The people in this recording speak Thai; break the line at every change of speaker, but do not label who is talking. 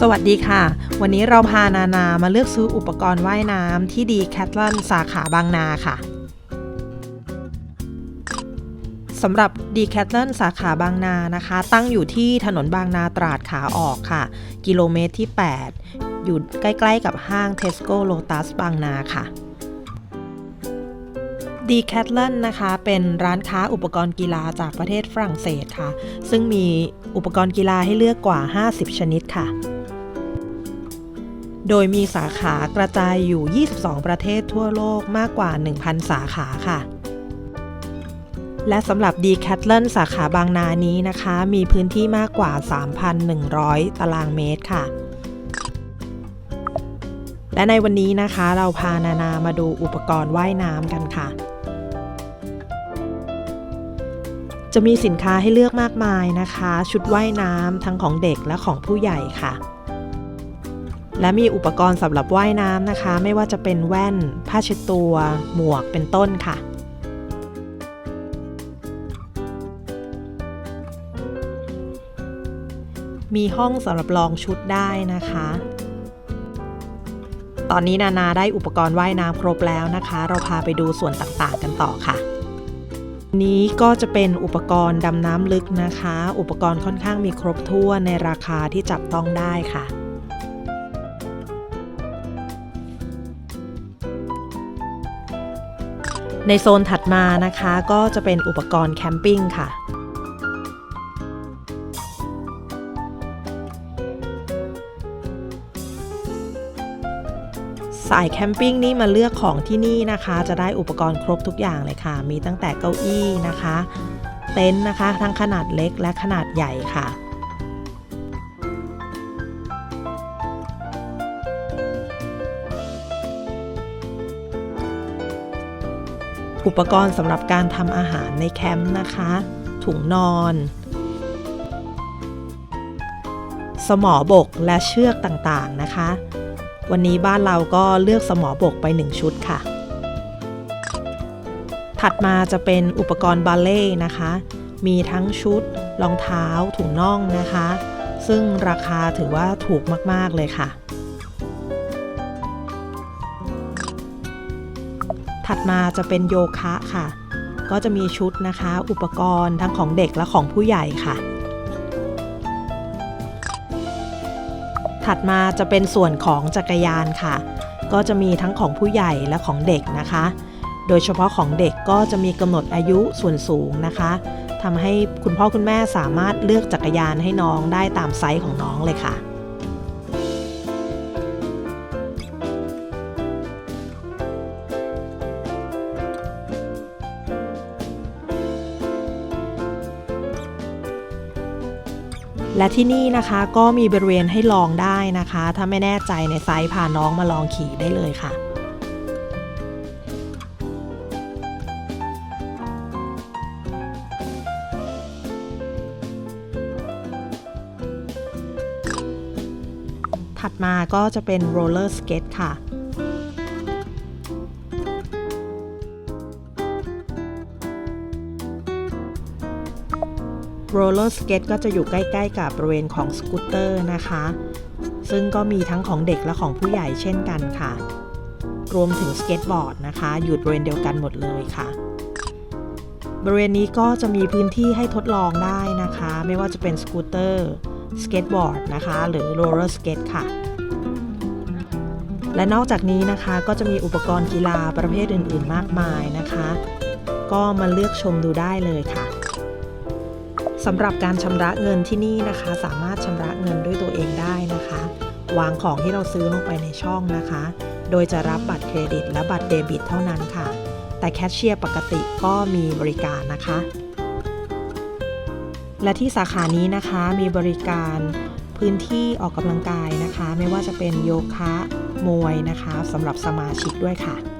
สวัสดีค่ะ วันนี้เราพานานามาเลือกซื้ออุปกรณ์ว่ายน้ำที่ดีแคทลันสาขาบางนาค่ะสำหรับดีแคทลันสาขาบางนานะคะ ตั้งอยู่ที่ถนนบางนาตราดขาออกค่ะ กิโลเมตรที่ 8 อยู่ใกล้ๆกับห้างเทสโก้โลตัสบางนาค่ะดีแคทลนนะคะ เป็นร้านค้าอุปกรณ์กีฬาจากประเทศฝรั่งเศสค่ะ ซึ่งมีอุปกรณ์กีฬาให้เลือกกว่า 50 ชนิดค่ะ โดยมีสาขากระจายอยู่ 22 ประเทศทั่วโลกมากกว่า 1,000 สาขาค่ะ และสำหรับ d c a t l o n สาขาบางนานี้นะคะ มีพื้นที่มากกว่า 3,100 ตารางเมตรค่ะ และในวันนี้นะคะเราพานานามาดูอุปกรณ์ว่ายน้ำกันค่ะจะมีสินค้าให้เลือกมากมายนะคะ ชุดว่ายน้ำทั้งของเด็กและของผู้ใหญ่ค่ะ และมีอุปกรณ์สำหรับว่ายน้ำนะคะ ไม่ว่าจะเป็นแว่น ผ้าเช็ดตัว หมวกเป็นต้นค่ะมีห้องสำหรับลองชุดได้นะคะ ตอนนี้นานาได้อุปกรณ์ว่ายน้ำครบแล้วนะคะ เราพาไปดูส่วนต่างๆกันต่อค่ะ นี้ก็จะเป็นอุปกรณ์ดำน้ำลึกนะคะ อุปกรณ์ค่อนข้างมีครบถ้วนในราคาที่จับต้องได้ค่ะ ในโซนถัดมานะคะก็จะเป็นอุปกรณ์แคมปิ้งค่ะสายแคมปิ้งนี่มาเลือกของที่นี่นะคะ จะได้อุปกรณ์ครบทุกอย่างเลยค่ะ มีตั้งแต่เก้าอี้นะคะ เต็นท์นะคะ ทั้งขนาดเล็กและขนาดใหญ่ค่ะ อุปกรณ์สำหรับการทำอาหารในแคมป์นะคะ ถุงนอน สมอบกและเชือกต่างๆนะคะ วันนี้บ้านเราก็เลือกสมอบกไป 1 ชุดค่ะ ถัดมาจะเป็นอุปกรณ์บาเล่นะคะ มีทั้งชุดรองเท้าถุงน่องนะคะ ซึ่งราคาถือว่าถูกมากๆเลยค่ะ ถัดมาจะเป็นโยคะค่ะ ก็จะมีชุดนะคะ อุปกรณ์ทั้งของเด็กและของผู้ใหญ่ค่ะ ถัดมาจะเป็นส่วนของจักรยานค่ะ ก็จะมีทั้งของผู้ใหญ่และของเด็กนะคะ โดยเฉพาะของเด็กก็จะมีกำหนดอายุส่วนสูงนะคะทำให้คุณพ่อคุณแม่สามารถเลือกจักรยานให้น้องได้ตามไซส์ของน้องเลยค่ะ และที่นี่นะคะก็มีบริเวณให้ลองได้นะคะ ถ้าไม่แน่ใจในไซส์พาน้องมาลองขี่ได้เลยค่ะถัดมาก็จะเป็นโรลเลอร์สเก็ตค่ะ โรลเลอร์สเก็ตก็จะอยู่ใกล้ๆ กับบริเวณของสกูตเตอร์นะคะ ซึ่งก็มีทั้งของเด็กและของผู้ใหญ่เช่นกันค่ะ รวมถึงสเก็ตบอร์ดนะคะ อยู่บริเวณเดียวกันหมดเลยค่ะ บริเวณนี้ก็จะมีพื้นที่ให้ทดลองได้นะคะ ไม่ว่าจะเป็นสกูตเตอร์สเก็ตบอร์ดนะคะ หรือโรลเลอร์สเก็ตค่ะและนอกจากนี้นะคะก็จะมีอุปกรณ์กีฬาประเภทอื่น ๆ มากมายนะคะ ก็มาเลือกชมดูได้เลยค่ะ สำหรับการชำระเงินที่นี่นะคะ สามารถชำระเงินด้วยตัวเองได้นะคะ วางของที่เราซื้อลงไปในช่องนะคะ โดยจะรับบัตรเครดิตและบัตรเดบิตเท่านั้นค่ะ แต่แคชเชียร์ปกติก็มีบริการนะคะ และที่สาขานี้นะคะมีบริการพื้นที่ออกกำลังกายนะคะ ไม่ว่าจะเป็นโยคะมวยนะคะสำหรับสมาชิกด้วยค่ะ